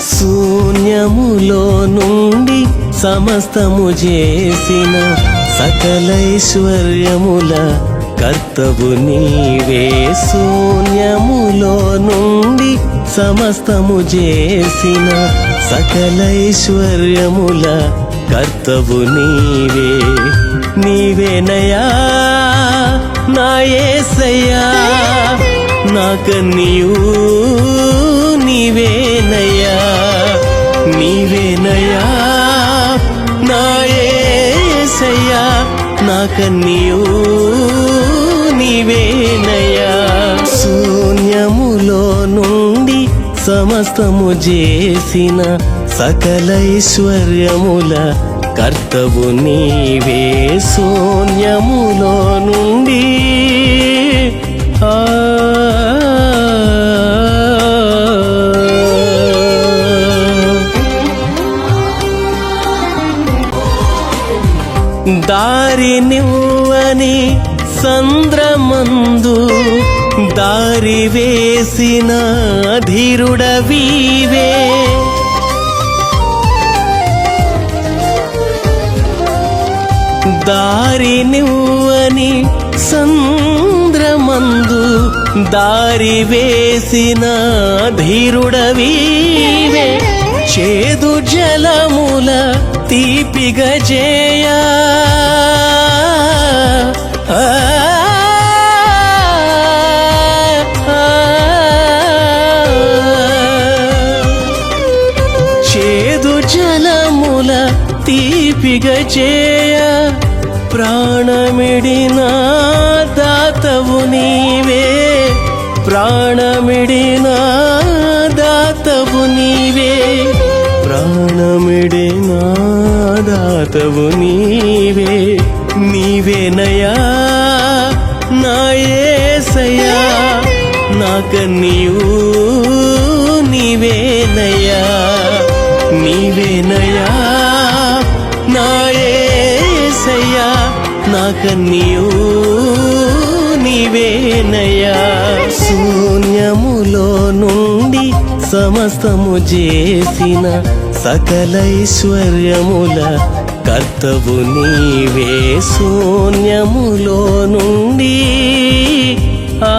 శూన్యములో నుండి సమస్తము చేసిన సకలైశ్వర్యముల కర్తవు నీవే. శూన్యములో నుండి సమస్తము చేసిన సకలైశ్వర్యముల కర్తవు నీవే. నీవేనయా నా యేసయ్యా నా నీవేనయ్యా నీవేనయ్యా నాయసయ్యా నా కన్నీయు నీవేనయ్యా. శూన్యములో నుండి సమస్తము చేసిన సకల ఐశ్వర్యముల కర్తవు నీవే. శూన్యములో దారి నివ్వని సంద్రమందు దారి వేసిన ధీరుడవీవే. దారి నివ్వని సంద్రమందు దారి వేసిన ధీరుడవీవే. చేదు జలముల తీపిగ జేయా. చేదు జలముల తీపిగ చేయ ప్రాణమిడిన దాతవు నీవే. ప్రాణమిడినా ప్రాణమిడిన దాతవు నీవే నీవేనయా నా యేసయ్యా నా కన్నియూ నీవేనయ్యా నీవేనయ్యా నా యేసయ్యా నా కన్నియూ నీవేనయ్యా శూన్యములో నుండి సమస్తము చేసిన సకలైశ్వర్యముల కర్తవు నీవే శూన్యములో నుండి. ఆ